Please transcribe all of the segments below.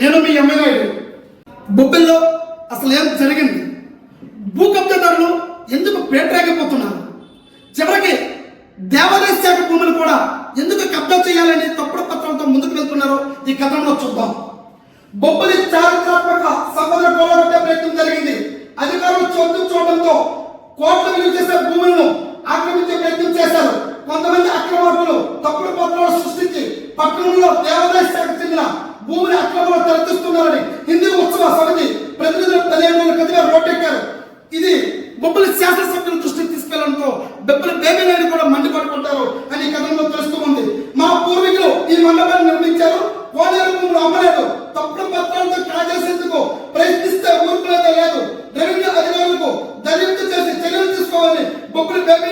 నేను మీ ఎమ్మెల్యే బొబ్బిల్లో అసలు ఏం జరిగింది? భూ కబ్జాదారులు ఎందుకు పేటరేకపోతున్నారు చివరికి దేవాదాయ శాఖ భూములు కూడా ఎందుకు కబ్జా చేయాలని తప్పుడు పత్రాలతో ముందుకు వెళ్తున్నారో ఈ కథంలో చూద్దాం. బొబ్బలి చారిత్రాత్మక సంపదను పోరాడే ప్రయత్నం జరిగింది. అధికారులు చోటు చూడడంతో కోట్ల విలువ చేసే భూములను ఆక్రమించే ప్రయత్నం చేశారు కొంతమంది అక్రమార్కులు తప్పుడు సృష్టించి పట్టణంలో దేవాదాయ శాఖ చెందిన భూమిని అక్రమంలో తలెత్తిస్తున్నారని హిందూ ఉత్సవ సమితి ప్రతినిధులు పదిహేను గదిగా రోడ్డెక్కారు. ఇది బొబ్బలి శాసనసభ్యుల దృష్టికి తీసుకెళ్ళడంతో బొబ్బలి బేబీ కూడా మండిపడుకుంటారు అని కథంలో తెలుస్తూ ఉంది. మా పూర్వీకులు ఈ మండపాన్ని నిర్మించారు. కోనేరు రూపంలో అమ్మలేదు. తప్పుడు పత్రాలతో కాజేసేందుకు ప్రయత్నిస్తే ఊరుకునేదే లేదు. రెవెన్యూ అధికారులకు దర్యాప్తు చేసి చర్యలు తీసుకోవాలని బొబ్బులు బేబీ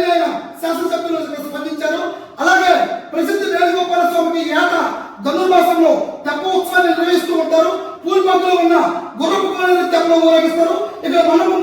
శాసనసభ్యులు స్పందించారు. అలాగే ధనుర్మాసంలో తెప్ప ఉత్సవాన్ని నిర్వహిస్తూ ఉంటారు. పూర్వకంలో ఉన్న గుర్రపు కోనేరు తెప్పలో ఊరేగిస్తారు. ఇక్కడ మనము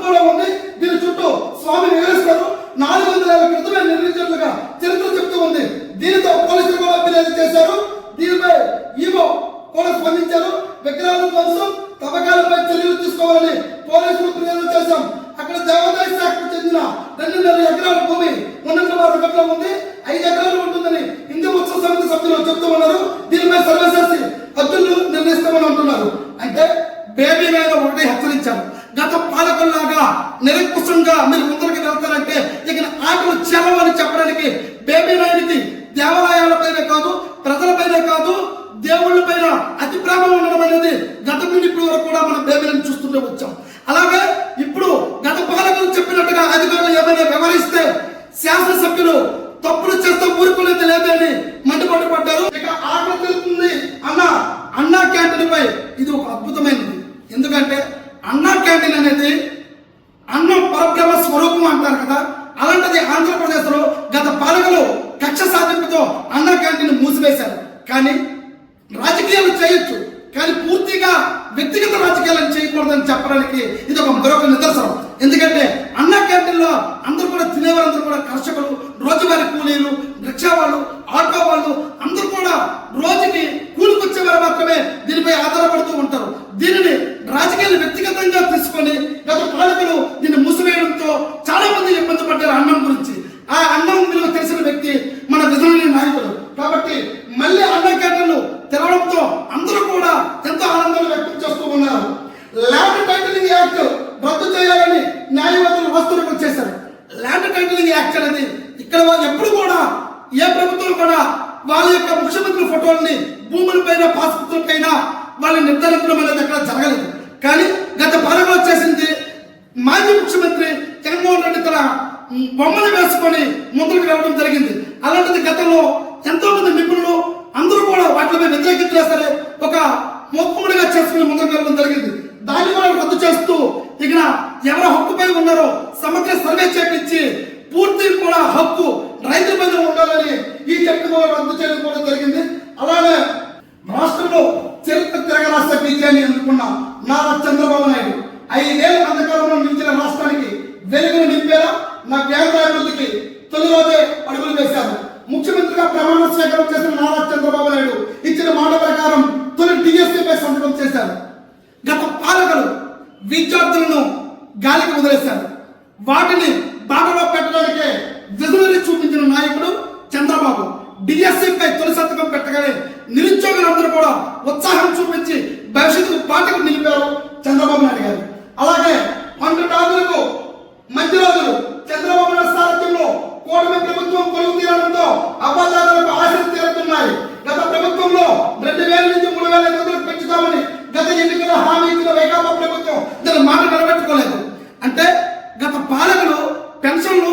చెందిన రెండున్నర ఎకరాల భూమి ఉన్నట్లు వారి గట్లో ఉంది? ఐదు ఎకరాలు ఉంటుందని హిందూ ఉత్సవ సమితి సభ్యులు చెప్తూ ఉన్నారు. దీనిపై సర్వశాస్త్రి హద్దులు అంటారు కదా? అలాంటిది ఆంధ్రప్రదేశ్లో గత పాలకులు కక్ష సాధింపుతో అన్న క్యాంటీన్ మూసివేశారు. కానీ రాజకీయాలు చేయొచ్చు కానీ పూర్తిగా వ్యక్తిగత రాజకీయాలను చేయకూడదని చెప్పడానికి ఇది ఒక మరొక నిదర్శనం. ఎందుకంటే అన్న క్యాంటీన్లో అందరూ కూడా తినేవారందరూ కూడా కర్షకులు రోజువారీ కూలీలు రిక్షా వాళ్ళు ఆటో వాళ్ళు అందరూ కూడా రోజుకి కూలికొచ్చేవారు మాత్రమే దీనిపై ఆధారపడుతూ ఉంటారు. దీనిని రాజకీయాలు వ్యక్తిగతంగా తీసుకొని గత పాలకులు దీన్ని మూసివేయడంతో చాలా మంది ఇబ్బంది పడ్డారు అన్నం గురించి ఆ అన్నం విలువ తెలిసిన వ్యక్తి మన విధులని నాయకుడు కాబట్టి మళ్ళీ అన్న తెరవడంతో అందరూ కూడా ఎంతో ఆనందాన్ని వ్యక్తం చేస్తూ ఉన్నారు. ల్యాండ్ టైటిలింగ్ యాక్ట్ రద్దు చేయాలని న్యాయవాదులు వస్తువులకు వచ్చేశారు. ల్యాండ్ టైటిలింగ్ యాక్ట్ అనేది ఇక్కడ వాళ్ళు ఎప్పుడు కూడా ఏ ప్రభుత్వం కూడా వాళ్ళ యొక్క ముఖ్యమంత్రి ఫోటోల్ని భూములపైన పాస్బుక్లపైన వాళ్ళని నిర్ధారించడం అనేది అక్కడ జరగలేదు. కానీ గత పాలకులు వచ్చేసింది మాజీ ముఖ్యమంత్రి జగన్మోహన్ రెడ్డి తన బొమ్మలు వేసుకొని ముందుకు వెళ్ళడం జరిగింది. అలాంటిది గతంలో ఎంతో మంది నిపుణులు అందరూ కూడా వాటిపై వ్యతిరేకించినా సరే ఒక మొక్కుముడిగా చేసుకుని ముందుకు వెళ్ళడం జరిగింది. దాన్ని కూడా రద్దు చేస్తూ ఇక ఎవరి హక్కుపై ఉన్నారో సమగ్ర సర్వే చేపించి పూర్తి కూడా హక్కు రైతుల మీద ఉండాలని ఈ చట్టం కూడా రద్దు చేయడం కూడా జరిగింది. అలాగే రాష్ట్రంలో చరిత్ర తిరగరాష్ట్ర విజయాన్ని అందుకున్న నారా చంద్రబాబు నాయుడు ఐదేళ్ళ అంధకారంలో నిలిచిన రాష్ట్రానికి వెలుగును నా కేంద్ర తొలిరోజే అడుగులు వేశారు. ముఖ్యమంత్రిగా ప్రమాణ స్వీకారం చేసిన నారా చంద్రబాబు నాయుడు ఇచ్చిన మాట ప్రకారం తొలి డిఎస్సీపై సంతకం చేశారు. గత పాలకులు విద్యార్థులను గాలికి వదిలేశారు. వాటిని బాటలో పెట్టడానికే విధులని చూపించిన నాయకుడు చంద్రబాబు. డిఎస్సీపై తొలి సంతకం పెట్టగానే నిరుద్యోగులందరూ కూడా ఉత్సాహం చూపించి భవిష్యత్తు పాటకు నిలిపారు చంద్రబాబు నాయుడు గారు. పాలకులు పెన్షన్లు